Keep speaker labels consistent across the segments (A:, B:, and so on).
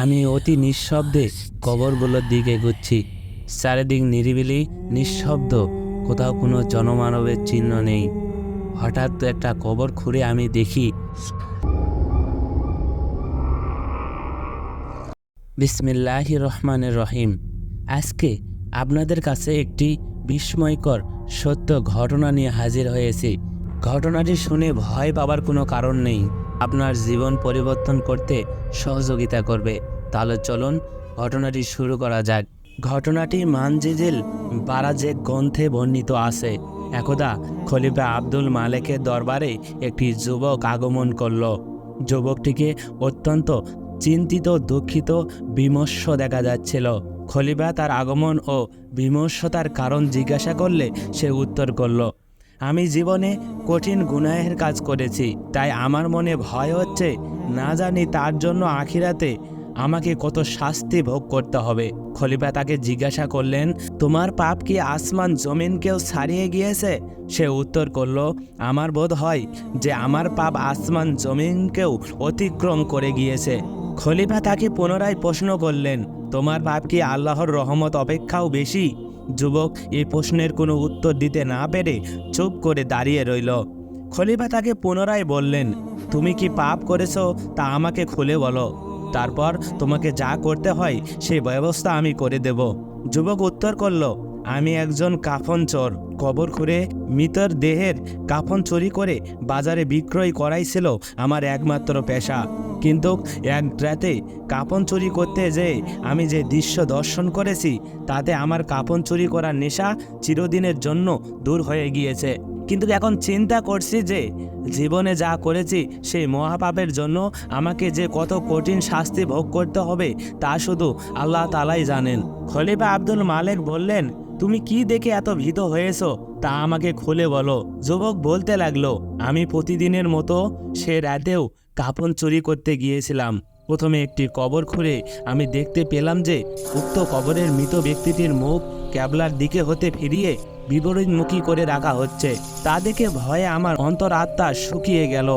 A: আমি অতি নিঃশব্দে কবরগুলোর দিকে এগুচ্ছি। চারিদিক নিরিবিলি, নিঃশব্দ। কোথাও কোনো জনমানবের চিহ্ন নেই। হঠাৎ একটা কবর খুঁড়ে আমি দেখি। বিসমিল্লাহ রহমানের রহিম। আজকে আপনাদের কাছে একটি বিস্ময়কর, সত্য ঘটনা নিয়ে হাজির হয়েছি। ঘটনাটি শুনে ভয় পাবার কোনো কারণ নেই। আপনার জীবন পরিবর্তন করতে সহযোগিতা করবে। তাহলে চলুন ঘটনাটি শুরু করা যাক। ঘটনাটি মানজিজিল বারাজে গ্রন্থে বর্ণিত আছে। একদা খলিফা আব্দুল মালেকের দরবারে একটি যুবক আগমন করল। যুবকটিকে অত্যন্ত চিন্তিত, দুঃখিত, বিমর্ষ দেখা যাচ্ছিল। খলিফা তার আগমন ও বিমর্ষতার কারণ জিজ্ঞাসা করলে সে উত্তর করল আমি জীবনে কঠিন গুনাহের কাজ করেছি, তাই আমার মনে ভয় হচ্ছে। না জানি তার জন্য আখিরাতে আমাকে কত শাস্তি ভোগ করতে হবে। খলিফা তাকে জিজ্ঞাসা করলেন, তোমার পাপ কি আসমান জমিনকেও ছাড়িয়ে গিয়েছে? সে উত্তর করল, আমার বোধ হয় যে আমার পাপ আসমান জমিনকেও অতিক্রম করে গিয়েছে। খলিফা তাকে পুনরায় প্রশ্ন করলেন, তোমার পাপ কি আল্লাহর রহমত অপেক্ষাও বেশি? যুবক এই প্রশ্নের কোনো উত্তর দিতে না পেরে চুপ করে দাঁড়িয়ে রইল। খলিফা তাকে পুনরায় বললেন, তুমি কি পাপ করেছ তা আমাকে খুলে বলো। তারপর তোমাকে যা করতে হয় সেই ব্যবস্থা আমি করে দেব। যুবক উত্তর করল, আমি একজন কাফন চোর। কবর খুঁড়ে মৃতর দেহের কাফন চুরি করে বাজারে বিক্রয় করাই ছিল আমার একমাত্র পেশা। কিন্তু এক রাতে কাপন চুরি করতে যে আমি যে দৃশ্য দর্শন করেছি, তাতে আমার কাপন চুরি করার নেশা চিরদিনের জন্য দূর হয়ে গিয়েছে। কিন্তু এখন চিন্তা করছি যে, জীবনে যা করেছি, সেই মহাপাপের জন্য আমাকে যে কত কঠিন শাস্তি ভোগ করতে হবে, তা শুধু আল্লাহ তালাই জানেন। খলিফা আব্দুল মালেক বললেন, তুমি কি দেখে এত ভীত হয়েছো? তা আমাকে খুলে বলো। যুবক বলতে লাগল, আমি প্রতিদিনের মতো সে রাতেও কাপন চুরি করতে গিয়েছিলাম। প্রথমে একটি কবর খুঁড়ে আমি দেখতে পেলাম যে উক্ত কবরের মৃত ব্যক্তিটির মুখ ক্যাবলার দিকে হতে ফিরিয়ে বিপরীতমুখী করে রাখা হচ্ছে। তা দেখে ভয়ে আমার অন্তর আত্মা শুকিয়ে গেল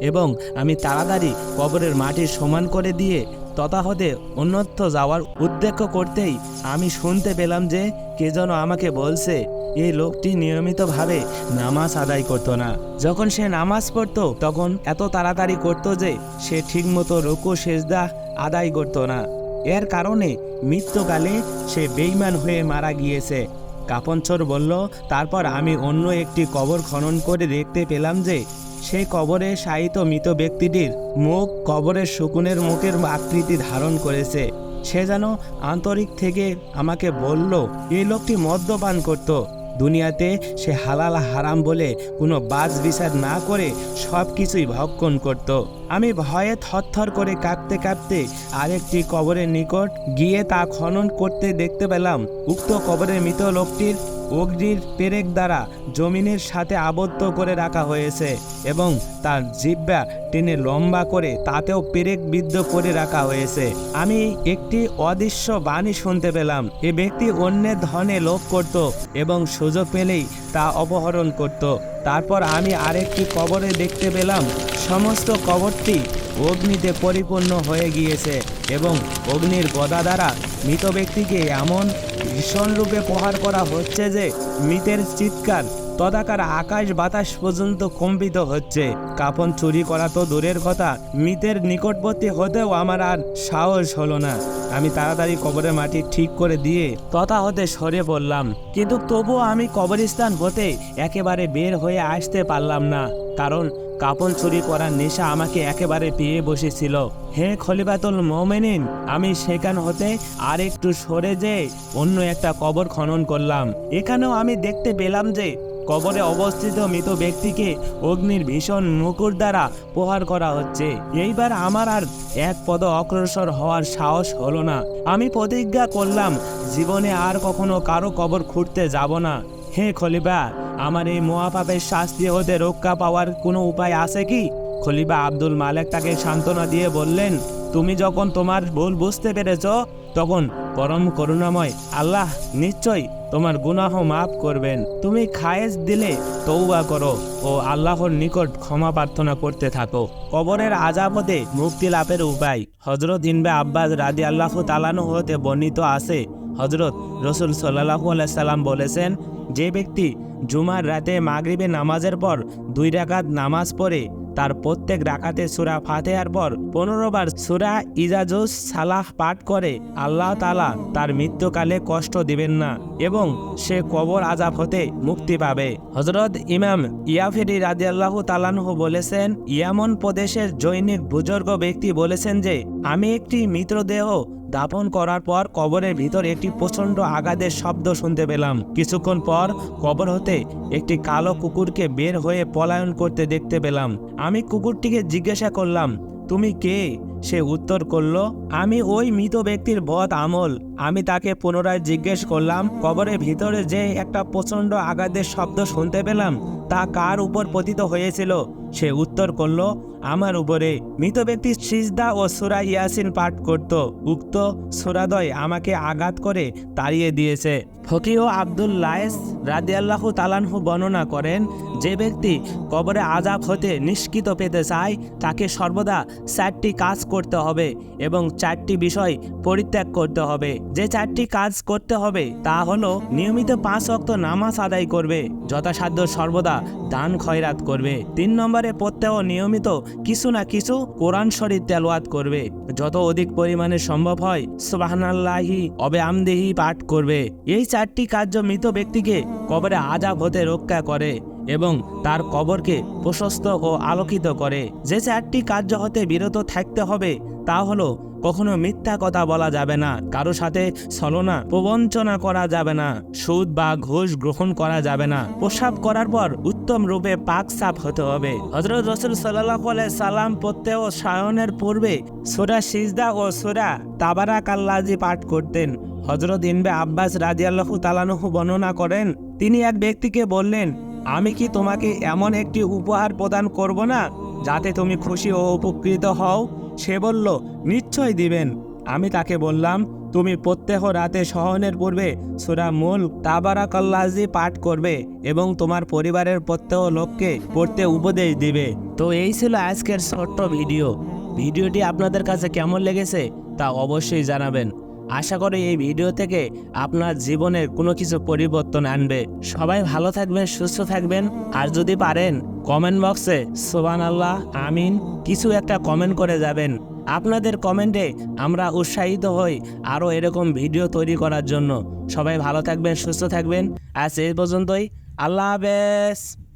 A: এবং আমি তাড়াতাড়ি কবরের মাটি সমান করে দিয়ে তথাহতে অন্যত্র যাওয়ার উদ্দেশ্য করতেই আমি শুনতে পেলাম যে কে যেন আমাকে বলছে এই লোকটি নিয়মিতভাবে নামাজ আদায় করতো না। যখন সে নামাজ পড়তো, তখন এত তাড়াতাড়ি করতো যে সে ঠিকমতো রুকু, সেজদা আদায় করতো না। এর কারণে মৃত্যুকালে সে বেইমান হয়ে মারা গিয়েছে। কাপনচোর বলল, তারপর আমি অন্য একটি কবর খনন করে দেখতে পেলাম যে সেই কবরে শায়িত মৃত ব্যক্তিটির মুখ কবরের শকুনের মুখের আকৃতি ধারণ করেছে। সে যেন আন্তরিক থেকে আমাকে বলল, এই লোকটি মদ্যপান করত। দুনিয়াতে সে হালাল হারাম বলে কোনো বাজ বিচার না করে সব কিছুই ভক্ষণ করত। আমি ভয়ে থরথর করে কাঁপতে কাঁপতে আরেকটি কবরের নিকট গিয়ে তা খনন করতে দেখতে পেলাম। উক্ত কবরের মৃত লোকটির অগ্নির পেরেক দ্বারা জমিনের সাথে আবদ্ধ করে রাখা হয়েছে এবং তার জিব্বা টেনে লম্বা করে তাতেও পেরেক বিদ্ধ করে রাখা হয়েছে। আমি একটি অদৃশ্য বাণী শুনতে পেলাম। এ ব্যক্তি অন্যের ধনে লোভ করত এবং সুযোগ পেলেই তা অপহরণ করত। তারপর আমি আরেকটি কবরে দেখতে পেলাম। সমস্ত কবরটি অগ্নিতে পরিপূর্ণ হয়ে গিয়েছে এবং অগ্নির গদা দ্বারা মৃত ব্যক্তিকে এমন ভীষণ রূপে প্রহার করা হচ্ছে যে মৃতের চিৎকার, তদাকার আকাশ বাতাস পর্যন্ত কম্পিত হচ্ছে। কাপন চুরি করা তো দূরের কথা, মৃতের নিকটবর্তী হতেও আমার আর সাহস হলো না। আমি তাড়াতাড়ি কবরের মাটি ঠিক করে দিয়ে তথা হতে সরে পড়লাম। কিন্তু তবুও আমি কবরস্থান হতে একেবারে বের হয়ে আসতে পারলাম না, কারণ কাপন চুরি করার নেশা আমাকে একেবারে পেয়ে বসেছিল। হে খলিফাতুল মোমেনিন, আমি সেখান হতে আর একটু সরে যে অন্য একটা কবর খনন করলাম। এখানেও আমি দেখতে পেলাম যে কবরে অবস্থিত মৃত ব্যক্তিকে অগ্নির ভীষণ মুকুর দ্বারা প্রহার করা হচ্ছে। এইবার আমার আর এক পদ অগ্রসর হওয়ার সাহস হলো না। আমি প্রতিজ্ঞা করলাম, জীবনে আর কখনো কারও কবর খুঁড়তে যাব না। হে খলিফা আমার এই মহাপাপের শাস্তি হতে রক্ষা পাওয়ার কোনো উপায় আছে কি? খলিফা আব্দুল মালেক তাকে সান্ত্বনা দিয়ে বললেন, তুমি যখন তোমার ভুল বুঝতে পেরেছ, তখন পরম করুণাময় আল্লাহ নিশ্চয়ই তোমার গুনাহ মাফ করবেন। তুমি খায়েজ দিলে তৌবা করো ও আল্লাহর নিকট ক্ষমা প্রার্থনা করতে থাকো। কবরের আজাব হতে মুক্তি লাভের উপায়। হজরত ইনবে আব্বাস রাদি আল্লাহ তালানো হতে বর্ণিত আছে। হজরত রসুল সাল্লাহু সাল্লাম বলেছেন, যে ব্যক্তি জুমার রাতে মাগরিবে নামাজের পর দুই রাকাত নামাজ পড়ে, তার প্রত্যেক রাকাতে সুরা ফাতেহার পর পনেরো বার সুরা ইজাজুস সালাহ পাঠ করে। আল্লাহ তালা তার মৃত্যুকালে কষ্ট দিবেন না এবং সে কবর আজাব হতে মুক্তি পাবে। হজরত ইমাম ইয়াফিরি রাজি আল্লাহ তালানহু বলেছেন, ইয়ামন প্রদেশের জৈনিক বুজুর্গ ব্যক্তি বলেছেন যে, আমি একটি মৃতদেহ দাপন করার পর কবরের ভিতর একটি প্রচণ্ড আঘাতের শব্দ শুনতে পেলাম। কিছুক্ষণ পর কবর হতে একটি কালো কুকুরকে বের হয়ে পলায়ন করতে দেখতে পেলাম। আমি কুকুরটিকে জিজ্ঞাসা করলাম, তুমি কে? সে উত্তর করল, আমি ওই মৃত ব্যক্তির বধ আমল। আমি তাকে পুনরায় জিজ্ঞেস করলাম, কবরের ভিতরে যে একটা প্রচণ্ড আঘাতের শব্দ শুনতে পেলাম, তা কার উপর পতিত হয়েছিল? সে উত্তর করল আমার উপরে মৃত ব্যক্তি সিজদা ও সুরা ইয়াসিন পাঠ করত। উক্ত সুরাদয় আমাকে আঘাত করে তাড়িয়ে দিয়েছে। ফকিহ আব্দুল লায়েস রাদিয়াল্লাহু তালানহু বর্ণনা করেন, যে ব্যক্তি কবরে আজাব হতে নিষ্কৃত পেতে চায়, তাকে সর্বদা চারটি কাজ করতে হবে এবং চারটি বিষয় পরিত্যাগ করতে হবে। যে চারটি কাজ করতে হবে, তা হলো নিয়মিত পাঁচ অক্ত নামাজ আদায় করবে, যথাসাধ্য সর্বদা দান খয়রাত করবে। তিন নম্বরে প্রত্যেক নিয়মিত কিছু না কিছু কোরআন শরীফ তেলাওয়াত করবে। যত অধিক পরিমাণে সম্ভব হয়, সুবহানাল্লাহি, অবে আমদেহি পাঠ করবে। এই চারটি কার্য মৃত ব্যক্তিকে কবরে আজাব হতে রক্ষা করে এবং তার কবরকে প্রশস্ত ও আলোকিত করে। যে চারটি কার্য হতে বিরত থাকতে হবে, তা হলো কখনো মিথ্যা কথা বলা যাবে না, কারও সাথে ছলনা, প্রবঞ্চনা করা যাবে না, সুদ বা ঘোষ গ্রহণ করা যাবে না। প্রসাব করার পর উত্তম রূপে পাক সাফ হতে হবে। হজরত রসুল সাল্লাহ সাল্লাম প্রত্যেক সায়নের পূর্বে সোরা সিজদা ও সোরা তাবারা কাল্লাজি পাঠ করতেন হজরত ইনবে আব্বাস রাজিয়াল্লাহু তালানহু বর্ণনা করেন তিনি এক ব্যক্তিকে বললেন, আমি কি তোমাকে এমন একটি উপহার প্রদান করব না, যাতে তুমি খুশি ও উপকৃত হও? সে বলল, নিশ্চয় দিবেন। আমি তাকে বললাম, তুমি প্রত্যেক রাতে সহনের পূর্বে সুরা মূল তাবারাকাল্লাজি পাঠ করবে এবং তোমার পরিবারের প্রত্যেক লোককে পড়তে উপদেশ দিবে। তো এই ছিল আজকের ছোট্ট ভিডিও। ভিডিওটি আপনাদের কাছে কেমন লেগেছে তা অবশ্যই জানাবেন। আশা করি এই ভিডিও থেকে আপনার জীবনের কোনো কিছু পরিবর্তন আনবে। সবাই ভালো থাকবেন, সুস্থ থাকবেন। আর যদি পারেন কমেন্ট বক্সে সোবান আল্লাহ আমিন, কিছু একটা কমেন্ট করে যাবেন। আপনাদের কমেন্টে আমরা উৎসাহিত হই আরও এরকম ভিডিও তৈরি করার জন্য। সবাই ভালো থাকবেন, সুস্থ থাকবেন। আজ এই পর্যন্তই। আল্লাহ হাফেজ।